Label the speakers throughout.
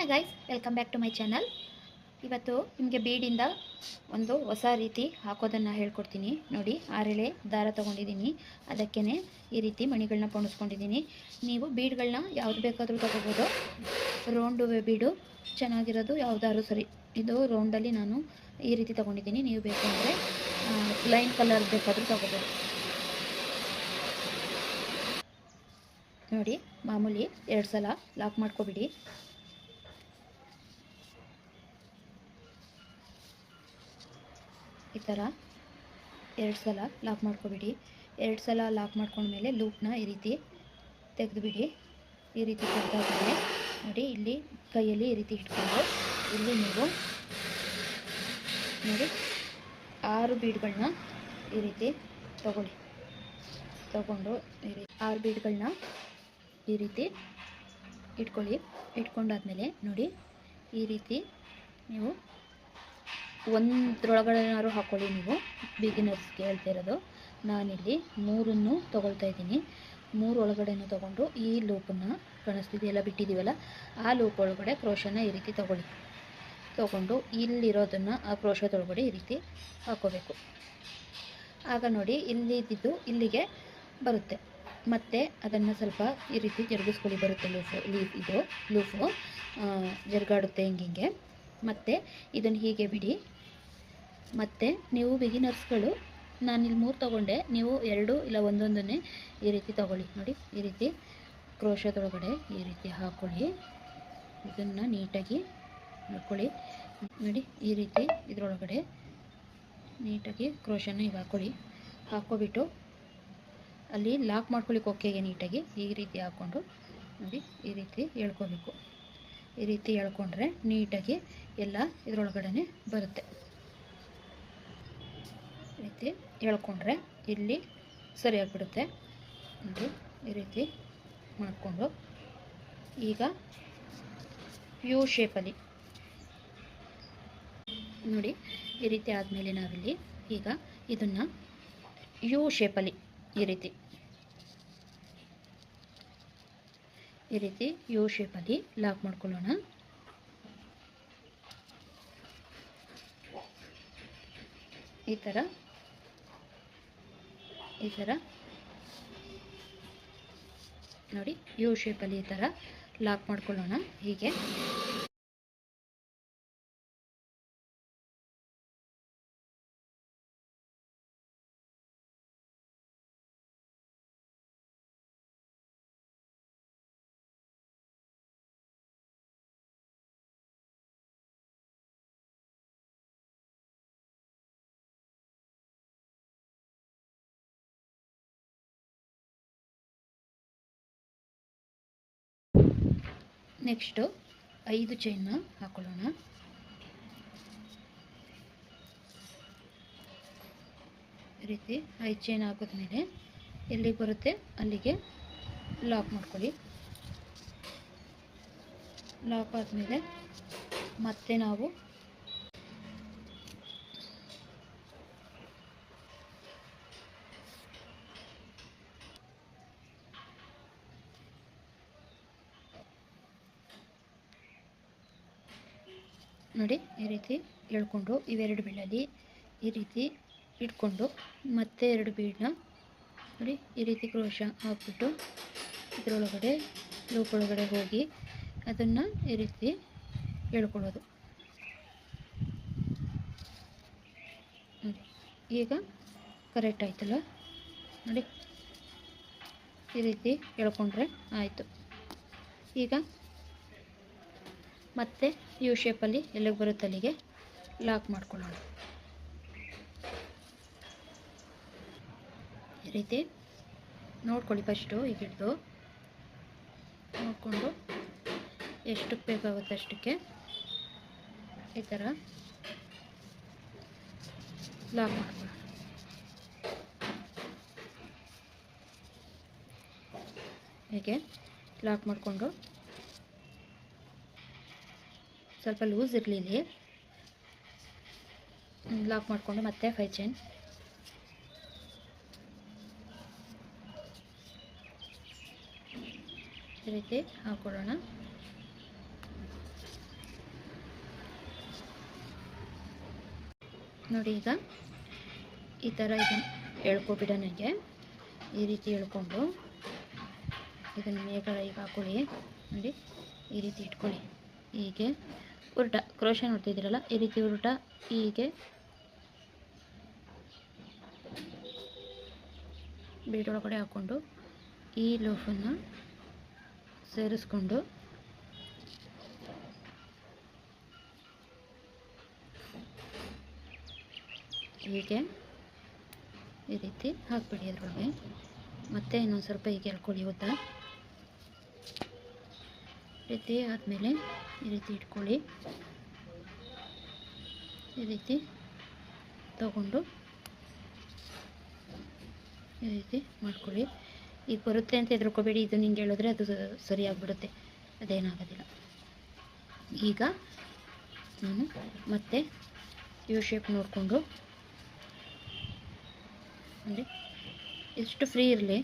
Speaker 1: Hi guys welcome back to my channel ಇವತ್ತು ನಿಮಗೆ ಬೀಡಿಂದ ಒಂದು ಹೊಸ ರೀತಿ ಹಾಕೋದನ್ನು ಹೇಳ್ಕೊಡ್ತೀನಿ. ನೋಡಿ, ಆರೆಳೆ ದಾರ ತೊಗೊಂಡಿದ್ದೀನಿ. ಅದಕ್ಕೇ ಈ ರೀತಿ ಮಣಿಗಳನ್ನ ಪೋಣಿಸ್ಕೊಂಡಿದ್ದೀನಿ. ನೀವು ಬೀಡ್ಗಳನ್ನ ಯಾವ್ದು ಬೇಕಾದರೂ ತೊಗೋಬೋದು. ರೌಂಡು ಬೀಡು, ಚೆನ್ನಾಗಿರೋದು ಯಾವುದಾದ್ರು ಸರಿ. ಇದು ರೌಂಡಲ್ಲಿ ನಾನು ಈ ರೀತಿ ತೊಗೊಂಡಿದ್ದೀನಿ. ನೀವು ಬೇಕಂದರೆ ಲೈನ್ ಕಲರ್ ಬೇಕಾದರೂ ತೊಗೋಬೋದು. ನೋಡಿ, ಮಾಮೂಲಿ ಎರಡು ಸಲ ಲಾಕ್ ಮಾಡ್ಕೊಬಿಡಿ. ಈ ಥರ ಎರಡು ಸಲ ಲಾಕ್ ಮಾಡ್ಕೊಬಿಡಿ. ಎರಡು ಸಲ ಲಾಕ್ ಮಾಡ್ಕೊಂಡ್ಮೇಲೆ ಲೂಪ್ನ ಈ ರೀತಿ ತೆಗೆದುಬಿಡಿ. ಈ ರೀತಿ ತೆಗೆದಾದ್ಮೇಲೆ ನೋಡಿ ಇಲ್ಲಿ ಕೈಯಲ್ಲಿ ಈ ರೀತಿ ಇಟ್ಕೊಂಡು ಇಲ್ಲಿ ನೀವು ನೋಡಿ ಆರು ಬೀಡ್ಗಳನ್ನ ಈ ರೀತಿ ತಗೊಳ್ಳಿ. ತಗೊಂಡು ಈ ರೀತಿ ಆರು ಬೀಡ್ಗಳನ್ನ ಈ ರೀತಿ ಇಟ್ಕೊಳ್ಳಿ. ಇಟ್ಕೊಂಡಾದ್ಮೇಲೆ ನೋಡಿ ಈ ರೀತಿ ನೀವು ಒಂದರೊಳಗಡೆನಾದ್ರು ಹಾಕ್ಕೊಳ್ಳಿ ನೀವು. ಬಿಗಿನರ್ಸ್ಗೆ ಹೇಳ್ತಾ ಇರೋದು. ನಾನಿಲ್ಲಿ ಮೂರನ್ನು ತೊಗೊಳ್ತಾ ಇದ್ದೀನಿ. ಮೂರು ಒಳಗಡೆನೂ ತೊಗೊಂಡು ಈ ಲೂಪನ್ನು ಕಾಣಿಸ್ತಿದೆಯಲ್ಲ ಬಿಟ್ಟಿದ್ದೀವಲ್ಲ? ಆ ಲೂಪ್ ಒಳಗಡೆ ಕ್ರೋಶನ ಈ ರೀತಿ ತೊಗೊಳ್ಳಿ. ತೊಗೊಂಡು ಇಲ್ಲಿರೋದನ್ನು ಆ ಕ್ರೋಶದೊಳಗಡೆ ಈ ರೀತಿ ಹಾಕ್ಕೋಬೇಕು ಆಗ ನೋಡಿ, ಇಲ್ಲಿದ್ದು ಇಲ್ಲಿಗೆ ಬರುತ್ತೆ. ಮತ್ತು ಅದನ್ನು ಸ್ವಲ್ಪ ಈ ರೀತಿ ಜರುಗಿಸ್ಕೊಳ್ಳಿ. ಬರುತ್ತೆ ಲೂಫು. ಲೀಫ್ ಇದು. ಲೂಫು ಜರುಗಾಡುತ್ತೆ ಹಿಂಗಿಂಗೆ ಮತ್ತು ಇದನ್ನು ಹೀಗೆ ಬಿಡಿ. ಮತ್ತು ನೀವು ಬಿಗಿನರ್ಸ್ಗಳು ನಾನಿಲ್ಲಿ ಮೂರು ತೊಗೊಂಡೆ. ನೀವು ಎರಡು ಇಲ್ಲ ಒಂದೊಂದನ್ನೇ ಈ ರೀತಿ ತೊಗೊಳ್ಳಿ. ನೋಡಿ, ಈ ರೀತಿ ಕ್ರೋಶದೊಳಗಡೆ ಈ ರೀತಿ ಹಾಕ್ಕೊಳ್ಳಿ ಇದನ್ನು ನೀಟಾಗಿ ಮಾಡ್ಕೊಳ್ಳಿ ನೋಡಿ, ಈ ರೀತಿ ಇದರೊಳಗಡೆ ನೀಟಾಗಿ ಕ್ರೋಶನ ಈಗ ಹಾಕ್ಕೊಳ್ಳಿ ಹಾಕ್ಕೊಬಿಟ್ಟು ಅಲ್ಲಿ ಲಾಕ್ ಮಾಡ್ಕೊಳ್ಳಿಕ್ಕೆ ಓಕೆಗೆ ನೀಟಾಗಿ ಈ ರೀತಿ ಹಾಕ್ಕೊಂಡು, ನೋಡಿ, ಈ ರೀತಿ ಎಳ್ಕೊಬೇಕು. ಈ ರೀತಿ ಎಳ್ಕೊಂಡ್ರೆ ನೀಟಾಗಿ ಎಲ್ಲ ಇದರೊಳಗಡೆ ಬರುತ್ತೆ. ಈ ರೀತಿ ಎಳ್ಕೊಂಡ್ರೆ ಇಲ್ಲಿ ಸರಿಯಾಗಿಬಿಡುತ್ತೆ. ನೋಡಿ ಈ ರೀತಿ ಮಾಡಿಕೊಂಡು ಈಗ ಯು ಶೇಪಲ್ಲಿ ನೋಡಿ, ಈ ರೀತಿ ಆದಮೇಲೆ ನಾವಿಲ್ಲಿ ಈಗ ಇದನ್ನು ಯು ಶೇಪಲ್ಲಿ ಈ ರೀತಿ ಈ ರೀತಿ ಯು ಶೇಪಲ್ಲಿ ಲಾಕ್ ಮಾಡ್ಕೊಳ್ಳೋಣ. ಈ ಥರ ಈ ಥರ ನೋಡಿ, ಯು ಶೇಪಲ್ಲಿ ಈ ಥರ ಲಾಕ್ ಮಾಡ್ಕೊಳ್ಳೋಣ. ಹೀಗೆ. ನೆಕ್ಸ್ಟು ಐದು ಚೈನ್ನ ಹಾಕೊಳ್ಳೋಣ. ರೀತಿ ಐದು ಚೈನ್ ಹಾಕಿದ್ಮೇಲೆ ಎಲ್ಲಿಗೆ ಬರುತ್ತೆ ಅಲ್ಲಿಗೆ ಲಾಕ್ ಮಾಡ್ಕೊಳ್ಳಿ. ಲಾಕ್ ಆದಮೇಲೆ ಮತ್ತೆ ನಾವು ನೋಡಿ, ಈ ರೀತಿ ಎಳ್ಕೊಂಡು ಇವೆರಡು ಬೀಳಲ್ಲಿ ಈ ರೀತಿ ಇಟ್ಕೊಂಡು ಮತ್ತೆ ಎರಡು ಬೀಡನ್ನ ನೋಡಿ, ಈ ರೀತಿ ಕ್ರೋಶ ಹಾಕ್ಬಿಟ್ಟು ಇದರೊಳಗಡೆ ಲೂಪ್ ಒಳಗಡೆ ಹೋಗಿ ಅದನ್ನು ಈ ರೀತಿ ಎಳ್ಕೊಳ್ಳೋದು. ಈಗ ಕರೆಕ್ಟ್ ಆಯ್ತಲ್ಲ? ನೋಡಿ, ಈ ರೀತಿ ಎಳ್ಕೊಂಡ್ರೆ ಆಯಿತು. ಈಗ ಮತ್ತೆ ಯು ಶೇಪಲ್ಲಿ ಎಲ್ಲಿಗೆ ಬರುತ್ತೆ ಅಲ್ಲಿಗೆ ಲಾಕ್ ಮಾಡ್ಕೊಳ್ಳೋಣ. ಈ ರೀತಿ ನೋಡ್ಕೊಳ್ಳಿ ಫಸ್ಟು ಈಗ ನೋಡಿಕೊಂಡು ಎಷ್ಟಕ್ಕೆ ಬೇಕಾಗುತ್ತೆ ಅಷ್ಟಕ್ಕೆ ಈ ಥರ ಲಾಕ್ ಮಾಡ್ಕೊಳ್ಳೋಣ. ಹೀಗೆ? ಲಾಕ್ ಮಾಡಿಕೊಂಡು ಸ್ವಲ್ಪ ಲೂಸ್ ಇರಲಿ ಇಲ್ಲಿ ಲಾಕ್ ಮಾಡಿಕೊಂಡು ಮತ್ತೆ ಫೈ ಚೈನ್ ಈ ರೀತಿ ಹಾಕ್ಕೊಡೋಣ ನೋಡಿ ಈಗ ಈ ಥರ ಇದನ್ನು ಎಳ್ಕೊಬಿಡೋನಿಗೆ ಈ ರೀತಿ ಎಳ್ಕೊಂಡು ಇದನ್ನು ಮೇಗಳ ಈಗ ಹಾಕೊಳ್ಳಿ. ನೋಡಿ, ಈ ರೀತಿ ಇಟ್ಕೊಳ್ಳಿ. ಹೀಗೆ ಉಲ್ಟ ಕ್ರೋಶ ನೋಡ್ತಿದ್ದೀರಲ್ಲ ಈ ರೀತಿ ಉಲ್ಟ ಹೀಗೆ ಬೀಡೊಳಗಡೆ ಹಾಕ್ಕೊಂಡು ಈ ಲೋಫನ್ನು ಸೇರಿಸ್ಕೊಂಡು ಹೀಗೆ ಈ ರೀತಿ ಹಾಕ್ಬಿಡಿ ಅದರೊಳಗೆ. ಮತ್ತೆ ಇನ್ನೊಂದು ಸ್ವಲ್ಪ ಹೀಗೆ ಹೇಳ್ಕೊಳ್ಳಿ ಗೊತ್ತಾ? ರೀತಿ ಆದಮೇಲೆ ಈ ರೀತಿ ಇಟ್ಕೊಳ್ಳಿ. ಈ ರೀತಿ ತಗೊಂಡು ಈ ರೀತಿ ಮಾಡ್ಕೊಳ್ಳಿ. ಈಗ ಬರುತ್ತೆ ಅಂತ ಹೆದರ್ಕೋಬೇಡಿ. ಇದು ನಿಂಗೆ ಹೇಳಿದ್ರೆ ಅದು ಸರಿಯಾಗ್ಬಿಡುತ್ತೆ ಅದೇನಾಗೋದಿಲ್ಲ. ಈಗ ನಾನು ಮತ್ತೆ ಯು ಶೇಪ್ ನೋಡಿಕೊಂಡು ಅಂದರೆ ಎಷ್ಟು ಫ್ರೀ ಇರಲಿ?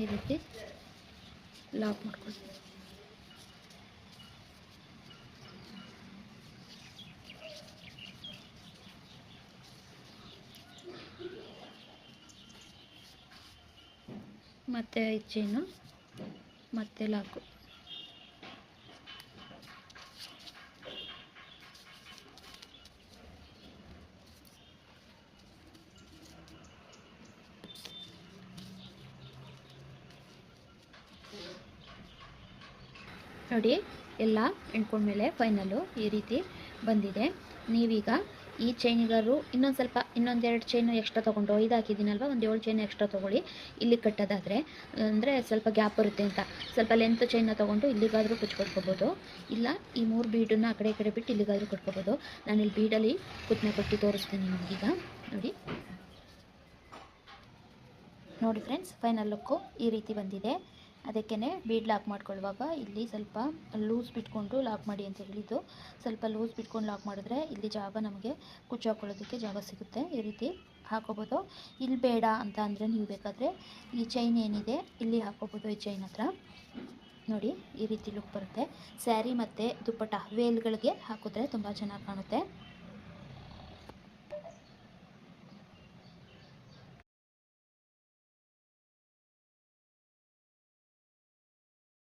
Speaker 1: ಈ ರೀತಿ ಲಾಕ್ ಮಾಡ್ಕೊಳ್ತೀನಿ. ಮತ್ತೆ ಈ ಚೈನು ಮತ್ತೆ ಲಾಕು. ನೋಡಿ, ಎಲ್ಲ ಎಣ್ಕೊಂಡ್ಮೇಲೆ ಫೈನಲ್ಲು ಈ ರೀತಿ ಬಂದಿದೆ. ನೀವೀಗ ಈ ಚೈನಿಗಾರು ಇನ್ನೊಂದು ಸ್ವಲ್ಪ ಇನ್ನೊಂದೆರಡು ಚೈನು ಎಕ್ಸ್ಟ್ರಾ ತೊಗೊಂಡು, ಐದು ಹಾಕಿದ್ದೀನಲ್ವ? ಒಂದು ಏಳು ಚೈನ್ ಎಕ್ಸ್ಟ್ರಾ ತೊಗೊಳ್ಳಿ. ಇಲ್ಲಿ ಕಟ್ಟೋದಾದರೆ, ಅಂದರೆ ಸ್ವಲ್ಪ ಗ್ಯಾಪ್ ಬರುತ್ತೆ ಅಂತ. ಸ್ವಲ್ಪ ಲೆಂತ್ ಚೈನ ತೊಗೊಂಡು ಇಲ್ಲಿಗಾದರೂ ಕುಚ್ಕೊಟ್ಕೋಬೋದು ಇಲ್ಲ, ಈ ಮೂರು ಬೀಡನ್ನ ಆ ಕಡೆ ಕಡೆ ಬಿಟ್ಟು ಇಲ್ಲಿಗಾದರೂ ಕಟ್ಕೋಬೋದು ನಾನು ಇಲ್ಲಿ ಬೀಡಲ್ಲಿ ಕುತ್ತನೆ ಕೊಟ್ಟು ತೋರಿಸ್ತೀನಿ ನಿಮಗೀಗ. ನೋಡಿ. ನೋಡಿ ಫ್ರೆಂಡ್ಸ್ ಫೈನಲ್ ಲುಕ್ಕು ಈ ರೀತಿ ಬಂದಿದೆ. ಅದಕ್ಕೇ ಬೀಡ್ ಲಾಕ್ ಮಾಡ್ಕೊಳ್ಳುವಾಗ ಇಲ್ಲಿ ಸ್ವಲ್ಪ ಲೂಸ್ ಬಿಟ್ಕೊಂಡು ಲಾಕ್ ಮಾಡಿ ಅಂತ ಹೇಳಿದ್ದು. ಸ್ವಲ್ಪ ಲೂಸ್ ಬಿಟ್ಕೊಂಡು ಲಾಕ್ ಮಾಡಿದ್ರೆ ಇಲ್ಲಿ ಜಾಗ ನಮಗೆ ಕುಚ್ಚು ಹಾಕೊಳ್ಳೋದಕ್ಕೆ ಜಾಗ ಸಿಗುತ್ತೆ. ಈ ರೀತಿ ಹಾಕೋಬೋದು. ಇಲ್ಲಿ ಬೇಡ ಅಂತ ಅಂದರೆ ನೀವು ಬೇಕಾದರೆ ಈ ಚೈನ್ ಏನಿದೆ ಇಲ್ಲಿ ಹಾಕೋಬೋದು ಈ ಚೈನ್ ಹತ್ರ. ನೋಡಿ, ಈ ರೀತಿ ಲುಕ್ ಬರುತ್ತೆ. ಸ್ಯಾರಿ ಮತ್ತು ದುಪ್ಪಟ್ಟ ವೇಲ್ಗಳಿಗೆ ಹಾಕಿದ್ರೆ ತುಂಬ ಚೆನ್ನಾಗಿ ಕಾಣುತ್ತೆ.